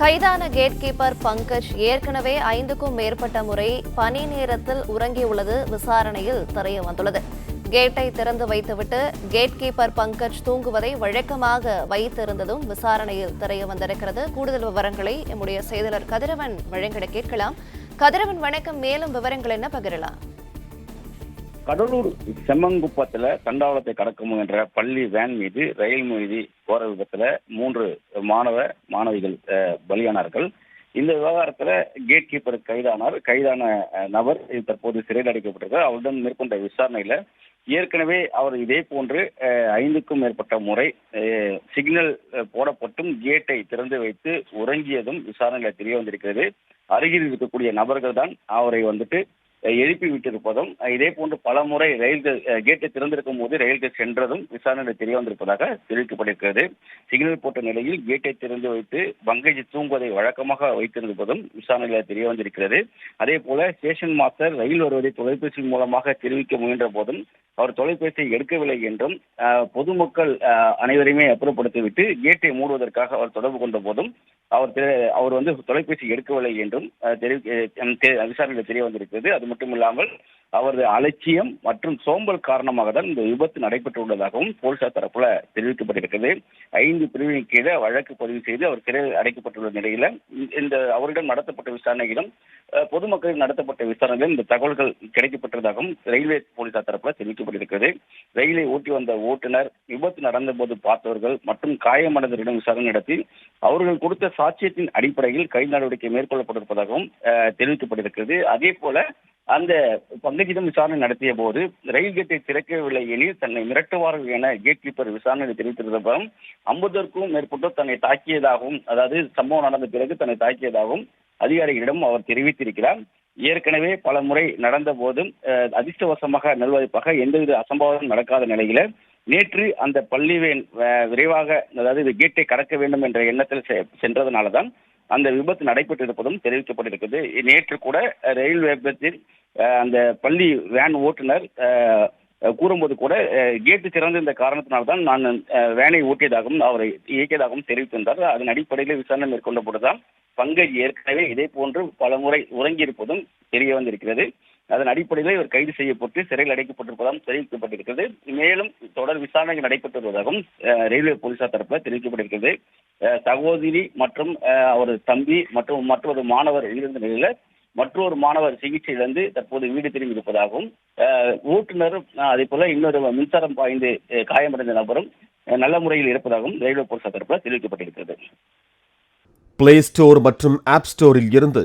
கைதான gate keeper Pankaj ஏற்கனவே ஐந்துக்கும் மேற்பட்ட முறை பணி நேரத்தில் உறங்கியுள்ளது விசாரணையில் தெரிய வந்துள்ளது. கேட்டை திறந்து வைத்துவிட்டு கேட் கீப்பர் பங்கஜ் தூங்குவதை வழக்கமாக வைத்திருந்ததும் விசாரணையில் தெரிய வந்திருக்கிறது. கூடுதல் விவரங்களை எம்முடைய செய்தியாளர் கதிரவன் வழங்கிட கேட்கலாம். கதிரவன் வணக்கம். மேலும் விவரங்கள் என்ன பகிரலாம்? கடலூர் செம்மங்குப்பத்துல தண்டாவளத்தை கடக்க முயன்ற பள்ளி வேன் மீது ரயில் மீது போற விபத்துல மூன்று மாணவ மாணவிகள் பலியானார்கள். இந்த விவகாரத்துல கேட் கீப்பர் கைதானார். கைதான நபர் தற்போது சிறையில் அடைக்கப்பட்டிருக்கார் அவருடன் மேற்கொண்ட விசாரணையில ஏற்கனவே அவர் இதே போன்று ஐந்துக்கும் மேற்பட்ட முறை சிக்னல் போடப்பட்டும் கேட்டை திறந்து வைத்து உறங்கியதும் விசாரணையில தெரிய வந்திருக்கிறது. அருகில் இருக்கக்கூடிய நபர்கள் தான் அவரை வந்துட்டு எழுப்பி விட்டிருப்பதும் இதே போன்று பல முறை ரயில்கள் கேட்டு கேட்டை திறந்திருக்கும் போது ரயில்கள் சென்றதும் விசாரணையில் தெரிய வந்திருப்பதாக தெரிவிக்கப்பட்டிருக்கிறது. சிக்னல் போட்ட நிலையில் கேட்டை திறந்து வைத்து பங்கஜ் தூங்குவதை வழக்கமாக வைத்திருப்பதும் விசாரணையில் தெரிய வந்திருக்கிறது. அதே போல ஸ்டேஷன் மாஸ்டர் ரயில் வருவதை தொலைபேசி மூலமாக தெரிவிக்க முயன்ற போதும் அவர் தொலைபேசியை எடுக்கவில்லை என்றும் பொதுமக்கள் அனைவரையுமே அப்புறப்படுத்திவிட்டு கேட்டை மூடுவதற்காக அவர் தொடர்பு கொண்ட போதும் அவர் அவர் வந்து தொலைபேசி எடுக்கவில்லை என்றும் விசாரணையில் தெரிய வந்திருக்கிறது. அது மட்டும் இல்லாமல் அவரது அலட்சியம் மற்றும் சோம்பல் காரணமாக தான் இந்த விபத்து நடைபெற்றுள்ளதாகவும் போலீசார் தரப்புல தெரிவிக்கப்பட்டிருக்கிறது. ஐந்து பிரிவின் கீழே வழக்கு பதிவு செய்து அவர் சிறையில் அடைக்கப்பட்டுள்ள நிலையில இந்த- இந்த அவரிடம் நடத்தப்பட்ட விசாரணையிலும் அஹ், பொதுமக்களிடம் நடத்தப்பட்ட விசாரணையிலும் இந்த தகவல்கள் கிடைக்கப்பட்டதாகவும் ரயில்வே போலீசார் தரப்புல தெரிவிக்கப்பட்டிருக்கிறது. ரயிலை ஓட்டி வந்த ஓட்டுநர் விபத்து நடந்த போது பார்த்தவர்கள் மற்றும் காயமடைந்தவரிடம் விசாரணை நடத்தி அவர்கள் கொடுத்த சாட்சியத்தின் அடிப்படையில் கைது நடவடிக்கை மேற்கொள்ளப்பட்டிருப்பதாகவும் தெரிவிக்கப்பட்டிருக்கிறது. அதே போல அந்த பங்கஜிடம் விசாரணை நடத்திய போது ரயில் கேட்டை திறக்கவில்லை எனில் தன்னை மிரட்டுவார்கள் என கேட் கீப்பர் விசாரணையில் தெரிவித்திருந்தபோதும் ஐம்பதற்கும் மேற்பட்டோர் தன்னை தாக்கியதாகவும் அதாவது சம்பவம் நடந்த பிறகு தன்னை தாக்கியதாகவும் அதிகாரிகளிடம் அவர் தெரிவித்திருக்கிறார். ஏற்கனவே பல முறை நடந்த போதும் அதிர்ஷ்டவசமாக நல்வாய்ப்பாக எந்தவித அசம்பாவிதம் நடக்காத நிலையில நேற்று அந்த பள்ளி விரைவாக அதாவது கேட்டை கடக்க வேண்டும் என்ற எண்ணத்தில் செ- சென்றதனாலதான் அந்த விபத்து நடைபெற்றிருப்பதும் தெரிவிக்கப்பட்டிருக்கிறது நேற்று கூட ரயில்வே ரயில் விபத்தில் அந்த பள்ளி வேன் ஓட்டுநர் அஹ், கூறும்போது கூட அஹ், கேட்டு திறந்திருந்த காரணத்தினால்தான் நான் வேனை ஓட்டியதாகவும் அவரை இயக்கியதாகவும் தெரிவித்திருந்தார். அதன் அடிப்படையில் விசாரணை மேற்கொண்ட போதுதான் பங்கஜ் ஏற்கனவே இதே போன்று பல முறை உறங்கியிருப்பதும் தெரிய வந்திருக்கிறது. அதன் அடிப்படையில் இவர் கைது செய்யப்பட்டு சிறையில் அடைக்கப்பட்டிருப்பதாகவும் தெரிவிக்கப்பட்டிருக்கிறது. மேலும் தொடர் விசாரணை நடைபெற்று வருவதாகவும் ரயில்வே போலீசார் தரப்பில் தெரிவிக்கப்பட்டிருக்கிறது. சகோதரி மற்றும் அவரது தம்பி மற்றும் மற்றொரு மாணவர் இருந்த நிலையில மற்றொரு மாணவர் சிகிச்சையிலிருந்து தற்போது வீடு திரும்பி இருப்பதாகவும் அஹ், ஓட்டுநரும் அதே போல இன்னொரு மின்சாரம் பாய்ந்து காயமடைந்த நபரும் நல்ல முறையில் இருப்பதாகவும் ரயில்வே போலீசார் தரப்பில் தெரிவிக்கப்பட்டிருக்கிறது. பிளே ஸ்டோர் மற்றும் ஆப் ஸ்டோரில் இருந்து